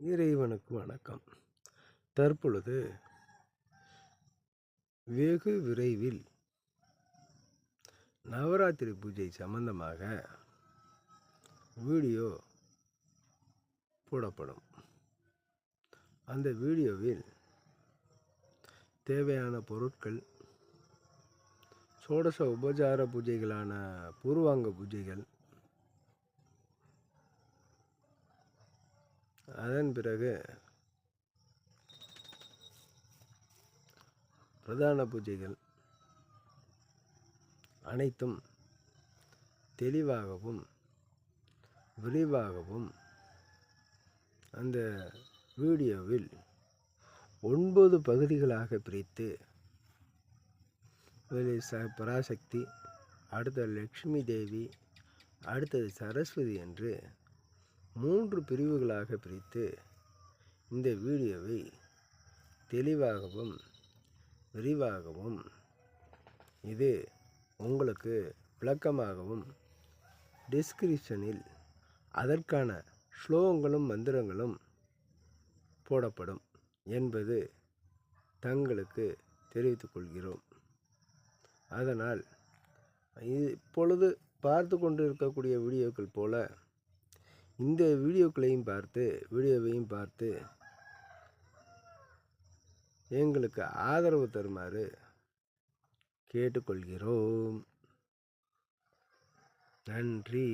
இறைவனுக்கு வணக்கம். தற்பொழுது வெகு விரைவில் நவராத்திரி பூஜை சம்பந்தமாக வீடியோ போடப்படும். அந்த வீடியோவில் தேவையான பொருட்கள் சோடச உபசார பூஜைகளான பூர்வாங்க பூஜைகள் அதன் பிறகு பிரதான பூஜைகள் அனைத்தும் தெளிவாகவும் விரிவாகவும் அந்த வீடியோவில் ஒன்பது பகுதிகளாக பிரித்து முதலில் ச பராசக்தி அடுத்தது லக்ஷ்மி தேவி அடுத்தது சரஸ்வதி என்று மூன்று பிரிவுகளாக பிரித்து இந்த வீடியோவை தெளிவாகவும் விரிவாகவும் இது உங்களுக்கு விளக்கமாகவும் டிஸ்கிரிப்ஷனில் அதற்கான ஸ்லோகங்களும் மந்திரங்களும் போடப்படும் என்பது தங்களுக்கு தெரிவித்துக் கொள்கிறோம். அதனால் இப்பொழுது பார்த்து கொண்டிருக்கக்கூடிய வீடியோக்கள் போல இந்த வீடியோக்களையும் பார்த்து வீடியோவையும் பார்த்து எங்களுக்கு ஆதரவு தருமாறு கேட்டுக்கொள்கிறோம். நன்றி.